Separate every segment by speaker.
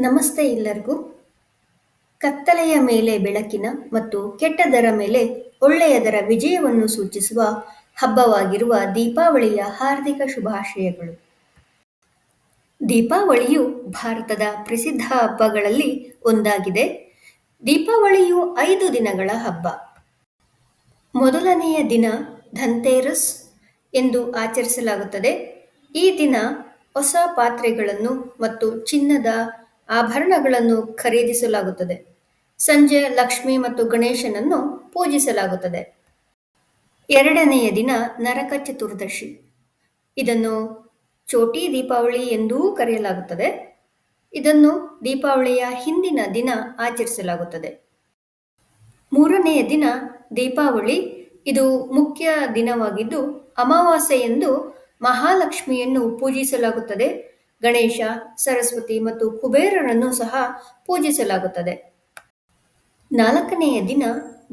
Speaker 1: ನಮಸ್ತೆ ಎಲ್ಲರಿಗೂ. ಕತ್ತಲೆಯ ಮೇಲೆ ಬೆಳಕಿನ ಮತ್ತು ಕೆಟ್ಟದರ ಮೇಲೆ ಒಳ್ಳೆಯದರ ವಿಜಯವನ್ನು ಸೂಚಿಸುವ ಹಬ್ಬವಾಗಿರುವ ದೀಪಾವಳಿಯ ಹಾರ್ದಿಕ ಶುಭಾಶಯಗಳು. ದೀಪಾವಳಿಯು ಭಾರತದ ಪ್ರಸಿದ್ಧ ಹಬ್ಬಗಳಲ್ಲಿ ಒಂದಾಗಿದೆ. ದೀಪಾವಳಿಯು ಐದು ದಿನಗಳ ಹಬ್ಬ. ಮೊದಲನೆಯ ದಿನ ಧನ್ತೇರಸ್ ಎಂದು ಆಚರಿಸಲಾಗುತ್ತದೆ. ಈ ದಿನ ಹೊಸ ಪಾತ್ರೆಗಳನ್ನು ಮತ್ತು ಚಿನ್ನದ ಆಭರಣಗಳನ್ನು ಖರೀದಿಸಲಾಗುತ್ತದೆ. ಸಂಜೆ ಲಕ್ಷ್ಮಿ ಮತ್ತು ಗಣೇಶನನ್ನು ಪೂಜಿಸಲಾಗುತ್ತದೆ. ಎರಡನೆಯ ದಿನ ನರಕ ಚತುರ್ದಶಿ. ಇದನ್ನು ಚೋಟಿ ದೀಪಾವಳಿ ಎಂದೂ ಕರೆಯಲಾಗುತ್ತದೆ. ಇದನ್ನು ದೀಪಾವಳಿಯ ಹಿಂದಿನ ದಿನ ಆಚರಿಸಲಾಗುತ್ತದೆ. ಮೂರನೆಯ ದಿನ ದೀಪಾವಳಿ. ಇದು ಮುಖ್ಯ ದಿನವಾಗಿದ್ದು ಅಮಾವಾಸ್ಯೆಯಂದು ಮಹಾಲಕ್ಷ್ಮಿಯನ್ನು ಪೂಜಿಸಲಾಗುತ್ತದೆ. ಗಣೇಶ, ಸರಸ್ವತಿ ಮತ್ತು ಕುಬೇರರನ್ನು ಸಹ ಪೂಜಿಸಲಾಗುತ್ತದೆ. ನಾಲ್ಕನೆಯ ದಿನ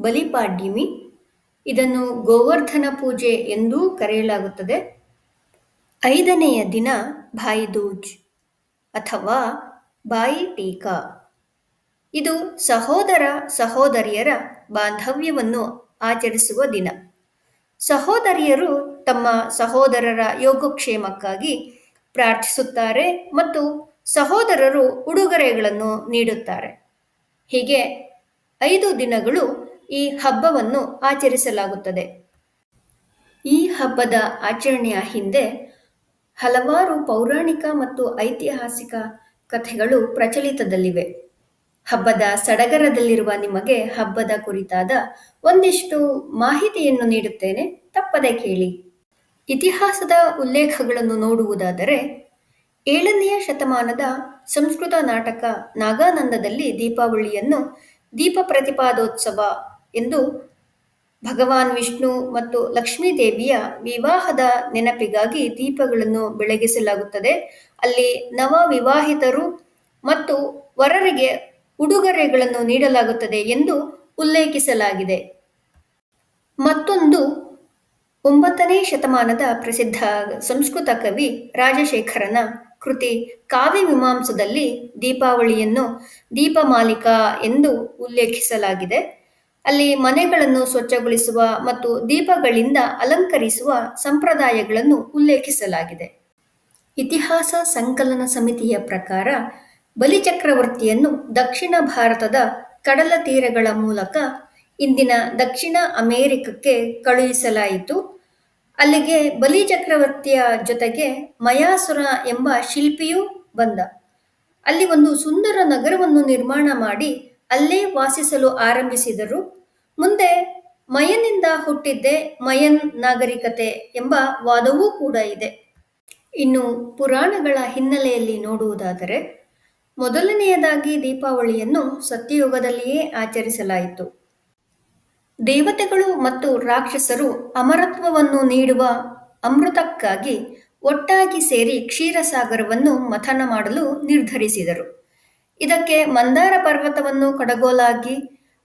Speaker 1: ಬಲಿಪಾಡ್ಯಮಿ. ಇದನ್ನು ಗೋವರ್ಧನ ಪೂಜೆ ಎಂದೂ ಕರೆಯಲಾಗುತ್ತದೆ. ಐದನೆಯ ದಿನ ಭಾಯಿ ದೂಜ್ ಅಥವಾ ಬಾಯಿ ಟೀಕಾ. ಇದು ಸಹೋದರ ಸಹೋದರಿಯರ ಬಾಂಧವ್ಯವನ್ನು ಆಚರಿಸುವ ದಿನ. ಸಹೋದರಿಯರು ತಮ್ಮ ಸಹೋದರರ ಯೋಗಕ್ಷೇಮಕ್ಕಾಗಿ ಪ್ರಾರ್ಥಿಸುತ್ತಾರೆ ಮತ್ತು ಸಹೋದರರು ಉಡುಗೊರೆಗಳನ್ನು ನೀಡುತ್ತಾರೆ. ಹೀಗೆ ಐದು ದಿನಗಳು ಈ ಹಬ್ಬವನ್ನು ಆಚರಿಸಲಾಗುತ್ತದೆ. ಈ ಹಬ್ಬದ ಆಚರಣೆಯ ಹಿಂದೆ ಹಲವಾರು ಪೌರಾಣಿಕ ಮತ್ತು ಐತಿಹಾಸಿಕ ಕಥೆಗಳು ಪ್ರಚಲಿತದಲ್ಲಿವೆ. ಹಬ್ಬದ ಸಡಗರದಲ್ಲಿರುವ ನಿಮಗೆ ಹಬ್ಬದ ಕುರಿತಾದ ಒಂದಿಷ್ಟು ಮಾಹಿತಿಯನ್ನು ನೀಡುತ್ತೇನೆ. ತಪ್ಪದೆ ಕೇಳಿ. ಇತಿಹಾಸದ ಉಲ್ಲೇಖಗಳನ್ನು ನೋಡುವುದಾದರೆ, ಏಳನೆಯ ಶತಮಾನದ ಸಂಸ್ಕೃತ ನಾಟಕ ನಾಗಾನಂದದಲ್ಲಿ ದೀಪಾವಳಿಯನ್ನು ದೀಪ ಪ್ರತಿಪಾದೋತ್ಸವ ಎಂದು ಭಗವಾನ್ ವಿಷ್ಣು ಮತ್ತು ಲಕ್ಷ್ಮೀದೇವಿಯ ವಿವಾಹದ ನೆನಪಿಗಾಗಿ ದೀಪಗಳನ್ನು ಬೆಳಗಿಸಲಾಗುತ್ತದೆ. ಅಲ್ಲಿ ನವ ವಿವಾಹಿತರು ಮತ್ತು ವರರಿಗೆ ಉಡುಗೊರೆಗಳನ್ನು ನೀಡಲಾಗುತ್ತದೆ ಎಂದು ಉಲ್ಲೇಖಿಸಲಾಗಿದೆ. ಮತ್ತೊಂದು ಒಂಬತ್ತನೇ ಶತಮಾನದ ಪ್ರಸಿದ್ಧ ಸಂಸ್ಕೃತ ಕವಿ ರಾಜಶೇಖರನ ಕೃತಿ ಕಾವ್ಯ ಮೀಮಾಂಸದಲ್ಲಿ ದೀಪಾವಳಿಯನ್ನು ದೀಪಮಾಲಿಕಾ ಎಂದು ಉಲ್ಲೇಖಿಸಲಾಗಿದೆ. ಅಲ್ಲಿ ಮನೆಗಳನ್ನು ಸ್ವಚ್ಛಗೊಳಿಸುವ ಮತ್ತು ದೀಪಗಳಿಂದ ಅಲಂಕರಿಸುವ ಸಂಪ್ರದಾಯಗಳನ್ನು ಉಲ್ಲೇಖಿಸಲಾಗಿದೆ. ಇತಿಹಾಸ ಸಂಕಲನ ಸಮಿತಿಯ ಪ್ರಕಾರ ಬಲಿಚಕ್ರವರ್ತಿಯನ್ನು ದಕ್ಷಿಣ ಭಾರತದ ಕಡಲ ತೀರಗಳ ಮೂಲಕ ಇಂದಿನ ದಕ್ಷಿಣ ಅಮೆರಿಕಕ್ಕೆ ಕಳುಹಿಸಲಾಯಿತು. ಅಲ್ಲಿಗೆ ಬಲಿ ಚಕ್ರವರ್ತಿಯ ಜೊತೆಗೆ ಮಯಾಸುರ ಎಂಬ ಶಿಲ್ಪಿಯೂ ಬಂದ. ಅಲ್ಲಿ ಒಂದು ಸುಂದರ ನಗರವನ್ನು ನಿರ್ಮಾಣ ಮಾಡಿ ಅಲ್ಲೇ ವಾಸಿಸಲು ಆರಂಭಿಸಿದರು. ಮುಂದೆ ಮಯನಿಂದ ಹುಟ್ಟಿದ್ದೆ ಮಯನ್ ನಾಗರಿಕತೆ ಎಂಬ ವಾದವೂ ಕೂಡ ಇದೆ. ಇನ್ನು ಪುರಾಣಗಳ ಹಿನ್ನೆಲೆಯಲ್ಲಿ ನೋಡುವುದಾದರೆ, ಮೊದಲನೆಯದಾಗಿ ದೀಪಾವಳಿಯನ್ನು ಸತ್ಯಯುಗದಲ್ಲಿಯೇ ಆಚರಿಸಲಾಯಿತು. ದೇವತೆಗಳು ಮತ್ತು ರಾಕ್ಷಸರು ಅಮರತ್ವವನ್ನು ನೀಡುವ ಅಮೃತಕ್ಕಾಗಿ ಒಟ್ಟಾಗಿ ಸೇರಿ ಕ್ಷೀರಸಾಗರವನ್ನು ಮಥನ ಮಾಡಲು ನಿರ್ಧರಿಸಿದರು. ಇದಕ್ಕೆ ಮಂದಾರ ಪರ್ವತವನ್ನು ಕಡಗೋಲಾಗಿ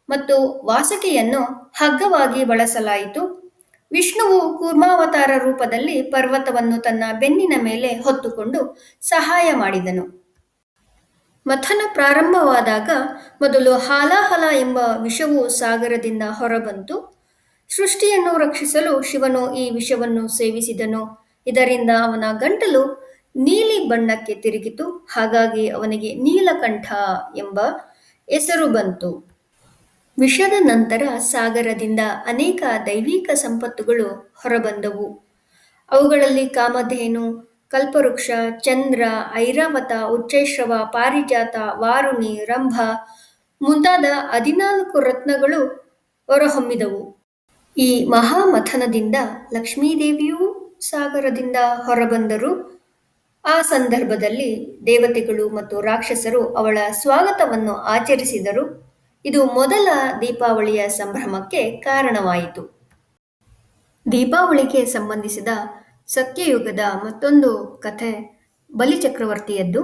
Speaker 1: ಮತ್ತು ವಾಸುಕಿಯನ್ನು ಹಗ್ಗವಾಗಿ ಬಳಸಲಾಯಿತು. ವಿಷ್ಣುವು ಕೂರ್ಮಾವತಾರ ರೂಪದಲ್ಲಿ ಪರ್ವತವನ್ನು ತನ್ನ ಬೆನ್ನಿನ ಮೇಲೆ ಹೊತ್ತುಕೊಂಡು ಸಹಾಯ ಮಾಡಿದನು. ಮಥನ ಪ್ರಾರಂಭವಾದಾಗ ಮೊದಲು ಹಾಲಾಹಲ ಎಂಬ ವಿಷವು ಸಾಗರದಿಂದ ಹೊರಬಂತು. ಸೃಷ್ಟಿಯನ್ನು ರಕ್ಷಿಸಲು ಶಿವನು ಈ ವಿಷವನ್ನು ಸೇವಿಸಿದನು. ಇದರಿಂದ ಅವನ ಗಂಟಲು ನೀಲಿ ಬಣ್ಣಕ್ಕೆ ತಿರುಗಿತು. ಹಾಗಾಗಿ ಅವನಿಗೆ ನೀಲಕಂಠ ಎಂಬ ಹೆಸರು ಬಂತು. ವಿಷದ ನಂತರ ಸಾಗರದಿಂದ ಅನೇಕ ದೈವಿಕ ಸಂಪತ್ತುಗಳು ಹೊರಬಂದವು. ಅವುಗಳಲ್ಲಿ ಕಾಮಧೇನು ಕಲ್ಪವೃಕ್ಷ, ಚಂದ್ರ, ಐರಾವತ, ಉಚ್ಚೈಶ್ರವ, ಪಾರಿಜಾತ, ವಾರುಣಿ, ರಂಭ ಮುಂತಾದ ಹದಿನಾಲ್ಕು ರತ್ನಗಳು ಹೊರಹೊಮ್ಮಿದವು. ಈ ಮಹಾಮಥನದಿಂದ ಲಕ್ಷ್ಮೀದೇವಿಯೂ ಸಾಗರದಿಂದ ಹೊರಬಂದರು. ಆ ಸಂದರ್ಭದಲ್ಲಿ ದೇವತೆಗಳು ಮತ್ತು ರಾಕ್ಷಸರು ಅವಳ ಸ್ವಾಗತವನ್ನು ಆಚರಿಸಿದರು. ಇದು ಮೊದಲ ದೀಪಾವಳಿಯ ಸಂಭ್ರಮಕ್ಕೆ ಕಾರಣವಾಯಿತು. ದೀಪಾವಳಿಗೆ ಸಂಬಂಧಿಸಿದ ಸತ್ಯಯುಗದ ಮತ್ತೊಂದು ಕಥೆ ಬಲಿಚಕ್ರವರ್ತಿಯದ್ದು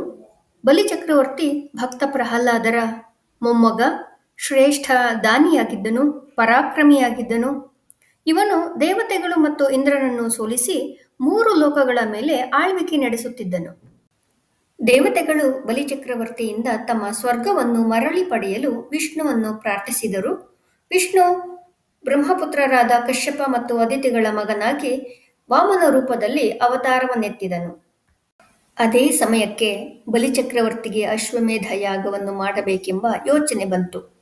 Speaker 1: ಬಲಿಚಕ್ರವರ್ತಿ ಭಕ್ತ ಪ್ರಹ್ಲಾದರ ಮೊಮ್ಮಗ, ಶ್ರೇಷ್ಠ ದಾನಿಯಾಗಿದ್ದನು, ಪರಾಕ್ರಮಿಯಾಗಿದ್ದನು. ಇವನು ದೇವತೆಗಳು ಮತ್ತು ಇಂದ್ರನನ್ನು ಸೋಲಿಸಿ ಮೂರು ಲೋಕಗಳ ಮೇಲೆ ಆಳ್ವಿಕೆ ನಡೆಸುತ್ತಿದ್ದನು. ದೇವತೆಗಳು ಬಲಿಚಕ್ರವರ್ತಿಯಿಂದ ತಮ್ಮ ಸ್ವರ್ಗವನ್ನು ಮರಳಿ ಪಡೆಯಲು ವಿಷ್ಣುವನ್ನು ಪ್ರಾರ್ಥಿಸಿದರು. ವಿಷ್ಣು ಬ್ರಹ್ಮಪುತ್ರರಾದ ಕಶ್ಯಪ ಮತ್ತು ಅದಿತಿಗಳ ಮಗನಾಗಿ ವಾಮನ ರೂಪದಲ್ಲಿ ಅವತಾರವನ್ನೆತ್ತಿದನು. ಅದೇ ಸಮಯಕ್ಕೆ ಬಲಿಚಕ್ರವರ್ತಿಗೆ ಅಶ್ವಮೇಧ ಯಾಗವನ್ನು ಮಾಡಬೇಕೆಂಬ ಯೋಚನೆ ಬಂತು.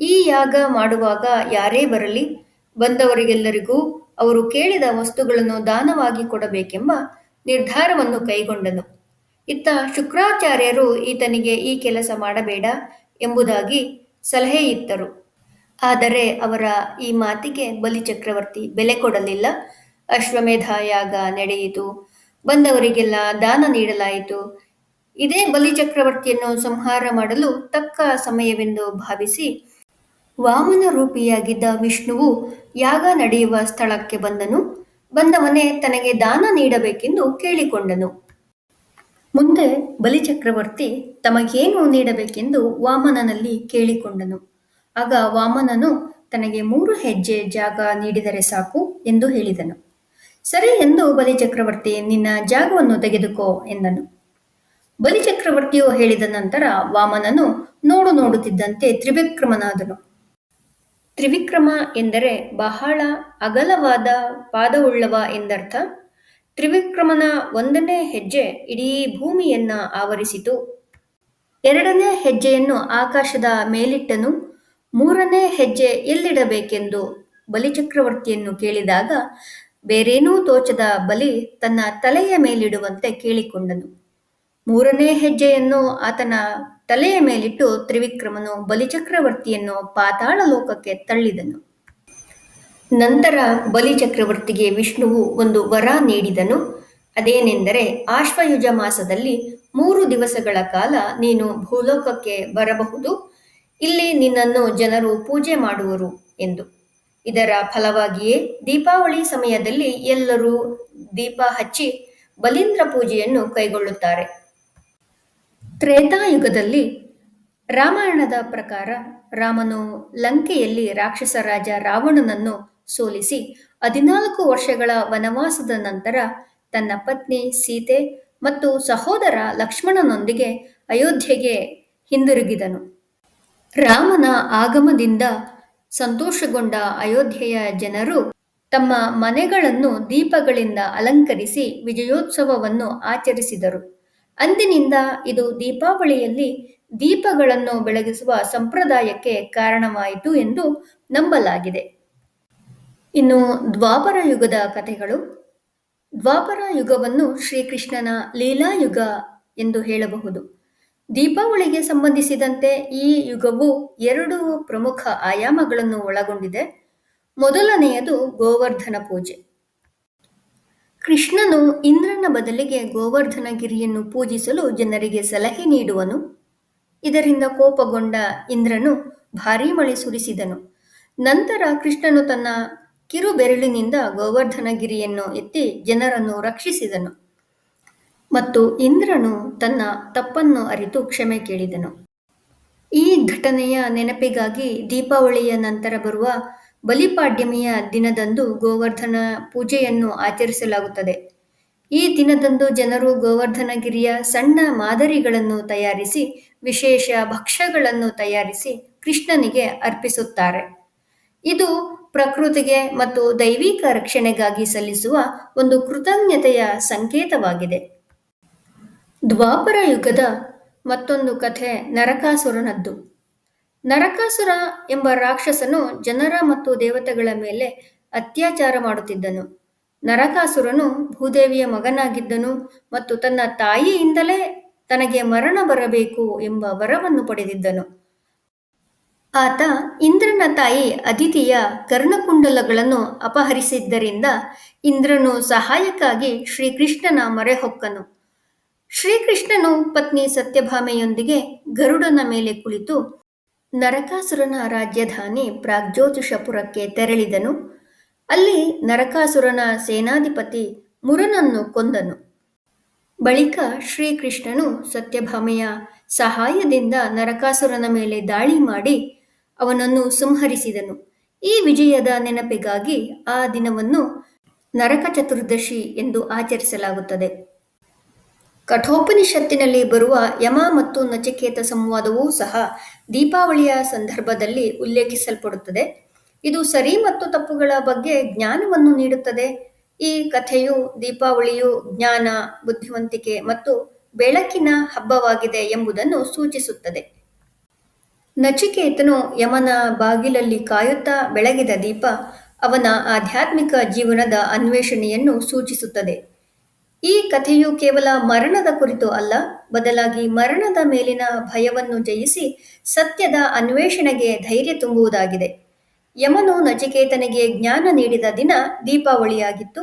Speaker 1: ಈ ಯಾಗ ಮಾಡುವಾಗ ಯಾರೇ ಬರಲಿ, ಬಂದವರಿಗೆಲ್ಲರಿಗೂ ಅವರು ಕೇಳಿದ ವಸ್ತುಗಳನ್ನು ದಾನವಾಗಿ ಕೊಡಬೇಕೆಂಬ ನಿರ್ಧಾರವನ್ನು ಕೈಗೊಂಡನು. ಇತ್ತ ಶುಕ್ರಾಚಾರ್ಯರು, ಈತನಿಗೆ ಈ ಕೆಲಸ ಮಾಡಬೇಡ ಎಂಬುದಾಗಿ ಸಲಹೆ ಇತ್ತರು. ಆದರೆ ಅವರ ಈ ಮಾತಿಗೆ ಬಲಿಚಕ್ರವರ್ತಿ ಬೆಲೆ ಕೊಡಲಿಲ್ಲ. ಅಶ್ವಮೇಧ ಯಾಗ ನಡೆಯಿತು. ಬಂದವರಿಗೆಲ್ಲ ದಾನ ನೀಡಲಾಯಿತು. ಇದೇ ಬಲಿಚಕ್ರವರ್ತಿಯನ್ನು ಸಂಹಾರ ಮಾಡಲು ತಕ್ಕ ಸಮಯವೆಂದು ಭಾವಿಸಿ ವಾಮನ ರೂಪಿಯಾಗಿದ್ದ ವಿಷ್ಣುವು ಯಾಗ ನಡೆಯುವ ಸ್ಥಳಕ್ಕೆ ಬಂದನು. ಬಂದವನೇ ತನಗೆ ದಾನ ನೀಡಬೇಕೆಂದು ಕೇಳಿಕೊಂಡನು. ಮುಂದೆ ಬಲಿಚಕ್ರವರ್ತಿ ತಮಗೇನು ನೀಡಬೇಕೆಂದು ವಾಮನನಲ್ಲಿ ಕೇಳಿಕೊಂಡನು. ಆಗ ವಾಮನನು ತನಗೆ ಮೂರು ಹೆಜ್ಜೆ ಜಾಗ ನೀಡಿದರೆ ಸಾಕು ಎಂದು ಹೇಳಿದನು. ಸರಿ ಎಂದು ಬಲಿಚಕ್ರವರ್ತಿ ನಿನ್ನ ಜಾಗವನ್ನು ತೆಗೆದುಕೋ ಎಂದನು. ಬಲಿಚಕ್ರವರ್ತಿಯು ಹೇಳಿದ ನಂತರ ವಾಮನನು ನೋಡು ನೋಡುತ್ತಿದ್ದಂತೆ ತ್ರಿವಿಕ್ರಮನಾದನು. ತ್ರಿವಿಕ್ರಮ ಎಂದರೆ ಬಹಳ ಅಗಲವಾದ ಪಾದವುಳ್ಳವ ಎಂದರ್ಥ. ತ್ರಿವಿಕ್ರಮನ ಒಂದನೇ ಹೆಜ್ಜೆ ಇಡೀ ಭೂಮಿಯನ್ನ ಆವರಿಸಿತು. ಎರಡನೇ ಹೆಜ್ಜೆಯನ್ನು ಆಕಾಶದ ಮೇಲಿಟ್ಟನು. ಮೂರನೇ ಹೆಜ್ಜೆ ಎಲ್ಲಿಡಬೇಕೆಂದು ಬಲಿಚಕ್ರವರ್ತಿಯನ್ನು ಕೇಳಿದಾಗ ಬೇರೇನೂ ತೋಚದ ಬಲಿ ತನ್ನ ತಲೆಯ ಮೇಲಿಡುವಂತೆ ಕೇಳಿಕೊಂಡನು. ಮೂರನೇ ಹೆಜ್ಜೆಯನ್ನು ಆತನ ತಲೆಯ ಮೇಲಿಟ್ಟು ತ್ರಿವಿಕ್ರಮನು ಬಲಿಚಕ್ರವರ್ತಿಯನ್ನು ಪಾತಾಳ ಲೋಕಕ್ಕೆ ತಳ್ಳಿದನು. ನಂತರ ಬಲಿಚಕ್ರವರ್ತಿಗೆ ವಿಷ್ಣುವು ಒಂದು ವರ ನೀಡಿದನು. ಅದೇನೆಂದರೆ, ಆಶ್ವಯುಜ ಮಾಸದಲ್ಲಿ ಮೂರು ದಿವಸಗಳ ಕಾಲ ನೀನು ಭೂಲೋಕಕ್ಕೆ ಬರಬಹುದು. ಇಲ್ಲಿ ನಿನ್ನನ್ನು ಜನರು ಪೂಜೆ ಮಾಡುವರು ಎಂದು. ಇದರ ಫಲವಾಗಿಯೇ ದೀಪಾವಳಿ ಸಮಯದಲ್ಲಿ ಎಲ್ಲರೂ ದೀಪ ಹಚ್ಚಿ ಬಲೀಂದ್ರ ಪೂಜೆಯನ್ನು ಕೈಗೊಳ್ಳುತ್ತಾರೆ. ತ್ರೇತಾಯುಗದಲ್ಲಿ ರಾಮಾಯಣದ ಪ್ರಕಾರ ರಾಮನು ಲಂಕೆಯಲ್ಲಿ ರಾಕ್ಷಸ ರಾಜ ರಾವಣನನ್ನು ಸೋಲಿಸಿ ಹದಿನಾಲ್ಕು ವರ್ಷಗಳ ವನವಾಸದ ನಂತರ ತನ್ನ ಪತ್ನಿ ಸೀತೆ ಮತ್ತು ಸಹೋದರ ಲಕ್ಷ್ಮಣನೊಂದಿಗೆ ಅಯೋಧ್ಯೆಗೆ ಹಿಂದಿರುಗಿದನು. ರಾಮನ ಆಗಮದಿಂದ ಸಂತೋಷಗೊಂಡ ಅಯೋಧ್ಯೆಯ ಜನರು ತಮ್ಮ ಮನೆಗಳನ್ನು ದೀಪಗಳಿಂದ ಅಲಂಕರಿಸಿ ವಿಜಯೋತ್ಸವವನ್ನು ಆಚರಿಸಿದರು. ಅಂದಿನಿಂದ ಇದು ದೀಪಾವಳಿಯಲ್ಲಿ ದೀಪಗಳನ್ನು ಬೆಳಗಿಸುವ ಸಂಪ್ರದಾಯಕ್ಕೆ ಕಾರಣವಾಯಿತು ಎಂದು ನಂಬಲಾಗಿದೆ. ಇನ್ನು ದ್ವಾಪರ ಯುಗದ ಕಥೆಗಳು. ದ್ವಾಪರ ಯುಗವನ್ನು ಶ್ರೀಕೃಷ್ಣನ ಲೀಲಾಯುಗ ಎಂದು ಹೇಳಬಹುದು. ದೀಪಾವಳಿಗೆ ಸಂಬಂಧಿಸಿದಂತೆ ಈ ಯುಗವು ಎರಡು ಪ್ರಮುಖ ಆಯಾಮಗಳನ್ನು ಒಳಗೊಂಡಿದೆ. ಮೊದಲನೆಯದು ಗೋವರ್ಧನ ಪೂಜೆ. ಕೃಷ್ಣನು ಇಂದ್ರನ ಬದಲಿಗೆ ಗೋವರ್ಧನಗಿರಿಯನ್ನು ಪೂಜಿಸಲು ಜನರಿಗೆ ಸಲಹೆ ನೀಡುವನು. ಇದರಿಂದ ಕೋಪಗೊಂಡ ಇಂದ್ರನು ಭಾರೀ ಮಳೆ ಸುರಿಸಿದನು. ನಂತರ ಕೃಷ್ಣನು ತನ್ನ ಕಿರು ಬೆರಳಿನಿಂದ ಗೋವರ್ಧನಗಿರಿಯನ್ನು ಎತ್ತಿ ಜನರನ್ನು ರಕ್ಷಿಸಿದನು. ಮತ್ತು ಇಂದ್ರನು ತನ್ನ ತಪ್ಪನ್ನು ಅರಿತು ಕ್ಷಮೆ ಕೇಳಿದನು. ಈ ಘಟನೆಯ ನೆನಪಿಗಾಗಿ ದೀಪಾವಳಿಯ ನಂತರ ಬರುವ ಬಲಿಪಾಡ್ಯಮಿಯ ದಿನದಂದು ಗೋವರ್ಧನ ಪೂಜೆಯನ್ನು ಆಚರಿಸಲಾಗುತ್ತದೆ. ಈ ದಿನದಂದು ಜನರು ಗೋವರ್ಧನಗಿರಿಯ ಸಣ್ಣ ಮಾದರಿಗಳನ್ನು ತಯಾರಿಸಿ, ವಿಶೇಷ ಭಕ್ಷ್ಯಗಳನ್ನು ತಯಾರಿಸಿ ಕೃಷ್ಣನಿಗೆ ಅರ್ಪಿಸುತ್ತಾರೆ. ಇದು ಪ್ರಕೃತಿಗೆ ಮತ್ತು ದೈವಿಕ ರಕ್ಷಣೆಗಾಗಿ ಸಲ್ಲಿಸುವ ಒಂದು ಕೃತಜ್ಞತೆಯ ಸಂಕೇತವಾಗಿದೆ. ದ್ವಾಪರ ಯುಗದ ಮತ್ತೊಂದು ಕಥೆ ನರಕಾಸುರನದ್ದು. ನರಕಾಸುರ ಎಂಬ ರಾಕ್ಷಸನು ಜನರ ಮತ್ತು ದೇವತೆಗಳ ಮೇಲೆ ಅತ್ಯಾಚಾರ ಮಾಡುತ್ತಿದ್ದನು. ನರಕಾಸುರನು ಭೂದೇವಿಯ ಮಗನಾಗಿದ್ದನು ಮತ್ತು ತನ್ನ ತಾಯಿಯಿಂದಲೇ ತನಗೆ ಮರಣ ಬರಬೇಕು ಎಂಬ ವರವನ್ನು ಪಡೆದಿದ್ದನು. ಆತ ಇಂದ್ರನ ತಾಯಿ ಅದಿತಿಯ ಕರ್ಣಕುಂಡಲಗಳನ್ನು ಅಪಹರಿಸಿದ್ದರಿಂದ ಇಂದ್ರನು ಸಹಾಯಕ್ಕಾಗಿ ಶ್ರೀಕೃಷ್ಣನ ಮೊರೆ ಹೊಕ್ಕನು ಶ್ರೀಕೃಷ್ಣನು ಪತ್ನಿ ಸತ್ಯಭಾಮೆಯೊಂದಿಗೆ ಗರುಡನ ಮೇಲೆ ಕುಳಿತು ನರಕಾಸುರನ ರಾಜಧಾನಿ ಪ್ರಾಗ್ಜ್ಯೋತಿಷಪುರಕ್ಕೆ ತೆರಳಿದನು. ಅಲ್ಲಿ ನರಕಾಸುರನ ಸೇನಾಧಿಪತಿ ಮುರನನ್ನು ಕೊಂದನು. ಬಳಿಕ ಶ್ರೀಕೃಷ್ಣನು ಸತ್ಯಭಾಮೆಯ ಸಹಾಯದಿಂದ ನರಕಾಸುರನ ಮೇಲೆ ದಾಳಿ ಮಾಡಿ ಅವನನ್ನು ಸಂಹರಿಸಿದನು. ಈ ವಿಜಯದ ನೆನಪಿಗಾಗಿ ಆ ದಿನವನ್ನು ನರಕ ಚತುರ್ದಶಿ ಎಂದು ಆಚರಿಸಲಾಗುತ್ತದೆ. ಕಠೋಪನಿಷತ್ತಿನಲ್ಲಿ ಬರುವ ಯಮ ಮತ್ತು ನಚಿಕೇತ ಸಂವಾದವೂ ಸಹ ದೀಪಾವಳಿಯ ಸಂದರ್ಭದಲ್ಲಿ ಉಲ್ಲೇಖಿಸಲ್ಪಡುತ್ತದೆ. ಇದು ಸರಿ ಮತ್ತು ತಪ್ಪುಗಳ ಬಗ್ಗೆ ಜ್ಞಾನವನ್ನು ನೀಡುತ್ತದೆ. ಈ ಕಥೆಯು ದೀಪಾವಳಿಯು ಜ್ಞಾನ, ಬುದ್ಧಿವಂತಿಕೆ ಮತ್ತು ಬೆಳಕಿನ ಹಬ್ಬವಾಗಿದೆ ಎಂಬುದನ್ನು ಸೂಚಿಸುತ್ತದೆ. ನಚಿಕೇತನು ಯಮನ ಬಾಗಿಲಲ್ಲಿ ಕಾಯುತ್ತಾ ಬೆಳಗಿದ ದೀಪ ಅವನ ಆಧ್ಯಾತ್ಮಿಕ ಜೀವನದ ಅನ್ವೇಷಣೆಯನ್ನು ಸೂಚಿಸುತ್ತದೆ. ಈ ಕಥೆಯು ಕೇವಲ ಮರಣದ ಕುರಿತು ಅಲ್ಲ, ಬದಲಾಗಿ ಮರಣದ ಮೇಲಿನ ಭಯವನ್ನು ಜಯಿಸಿ ಸತ್ಯದ ಅನ್ವೇಷಣೆಗೆ ಧೈರ್ಯ ತುಂಬುವುದಾಗಿದೆ. ಯಮನು ನಚಿಕೇತನಿಗೆ ಜ್ಞಾನ ನೀಡಿದ ದಿನ ದೀಪಾವಳಿಯಾಗಿತ್ತು.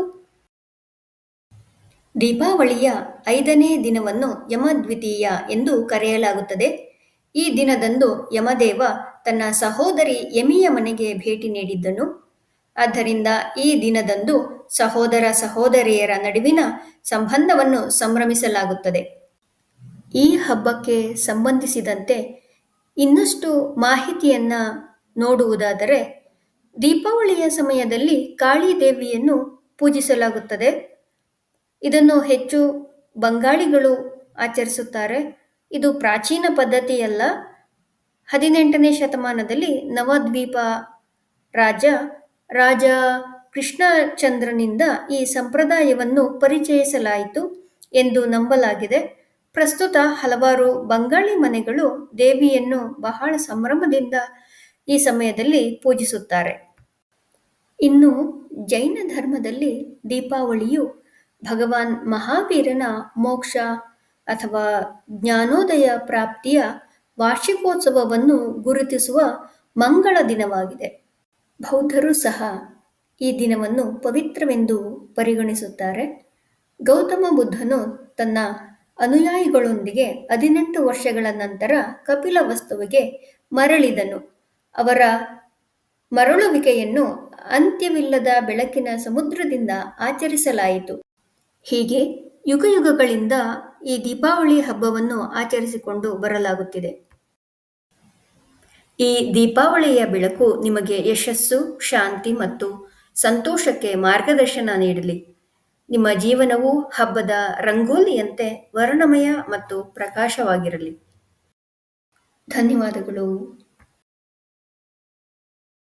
Speaker 1: ದೀಪಾವಳಿಯ ಐದನೇ ದಿನವನ್ನು ಯಮದ್ವಿತೀಯ ಎಂದು ಕರೆಯಲಾಗುತ್ತದೆ. ಈ ದಿನದಂದು ಯಮದೇವ ತನ್ನ ಸಹೋದರಿ ಯಮಿಯ ಮನೆಗೆ ಭೇಟಿ ನೀಡಿದ್ದನು. ಆದ್ದರಿಂದ ಈ ದಿನದಂದು ಸಹೋದರ ಸಹೋದರಿಯರ ನಡುವಿನ ಸಂಬಂಧವನ್ನು ಸಂಭ್ರಮಿಸಲಾಗುತ್ತದೆ. ಈ ಹಬ್ಬಕ್ಕೆ ಸಂಬಂಧಿಸಿದಂತೆ ಇನ್ನಷ್ಟು ಮಾಹಿತಿಯನ್ನ ನೋಡುವುದಾದರೆ ದೀಪಾವಳಿಯ ಸಮಯದಲ್ಲಿ ಕಾಳಿ ದೇವಿಯನ್ನು ಪೂಜಿಸಲಾಗುತ್ತದೆ. ಇದನ್ನು ಹೆಚ್ಚು ಬಂಗಾಳಿಗಳು ಆಚರಿಸುತ್ತಾರೆ. ಇದು ಪ್ರಾಚೀನ ಪದ್ಧತಿಯಲ್ಲ. ಹದಿನೆಂಟನೇ ಶತಮಾನದಲ್ಲಿ ನವದ್ವೀಪ ರಾಜ ರಾಜ ಕೃಷ್ಣಚಂದ್ರನಿಂದ ಈ ಸಂಪ್ರದಾಯವನ್ನು ಪರಿಚಯಿಸಲಾಯಿತು ಎಂದು ನಂಬಲಾಗಿದೆ. ಪ್ರಸ್ತುತ ಹಲವಾರು ಬಂಗಾಳಿ ಮನೆಗಳು ದೇವಿಯನ್ನು ಬಹಳ ಸಂಭ್ರಮದಿಂದ ಈ ಸಮಯದಲ್ಲಿ ಪೂಜಿಸುತ್ತಾರೆ. ಇನ್ನು ಜೈನ ಧರ್ಮದಲ್ಲಿ ದೀಪಾವಳಿಯು ಭಗವಾನ್ ಮಹಾವೀರನ ಮೋಕ್ಷ ಅಥವಾ ಜ್ಞಾನೋದಯ ಪ್ರಾಪ್ತಿಯ ವಾರ್ಷಿಕೋತ್ಸವವನ್ನು ಗುರುತಿಸುವ ಮಂಗಳ ದಿನವಾಗಿದೆ. ಬೌದ್ಧರು ಸಹ ಈ ದಿನವನ್ನು ಪವಿತ್ರವೆಂದು ಪರಿಗಣಿಸುತ್ತಾರೆ. ಗೌತಮ ಬುದ್ಧನು ತನ್ನ ಅನುಯಾಯಿಗಳೊಂದಿಗೆ ಹದಿನೆಂಟು ವರ್ಷಗಳ ನಂತರ ಕಪಿಲ ವಸ್ತುವಿಗೆ ಮರಳಿದನು. ಅವರ ಮರಳುವಿಕೆಯನ್ನು ಅಂತ್ಯವಿಲ್ಲದ ಬೆಳಕಿನ ಸಮುದ್ರದಿಂದ ಆಚರಿಸಲಾಯಿತು. ಹೀಗೆ ಯುಗಯುಗಗಳಿಂದ ಈ ದೀಪಾವಳಿ ಹಬ್ಬವನ್ನು ಆಚರಿಸಿಕೊಂಡು ಬರಲಾಗುತ್ತಿದೆ. ಈ ದೀಪಾವಳಿಯ ಬೆಳಕು ನಿಮಗೆ ಯಶಸ್ಸು, ಶಾಂತಿ ಮತ್ತು ಸಂತೋಷಕ್ಕೆ ಮಾರ್ಗದರ್ಶನ ನೀಡಲಿ. ನಿಮ್ಮ ಜೀವನವು ಹಬ್ಬದ ರಂಗೋಲಿಯಂತೆ ವರ್ಣಮಯ ಮತ್ತು ಪ್ರಕಾಶವಾಗಿರಲಿ. ಧನ್ಯವಾದಗಳು.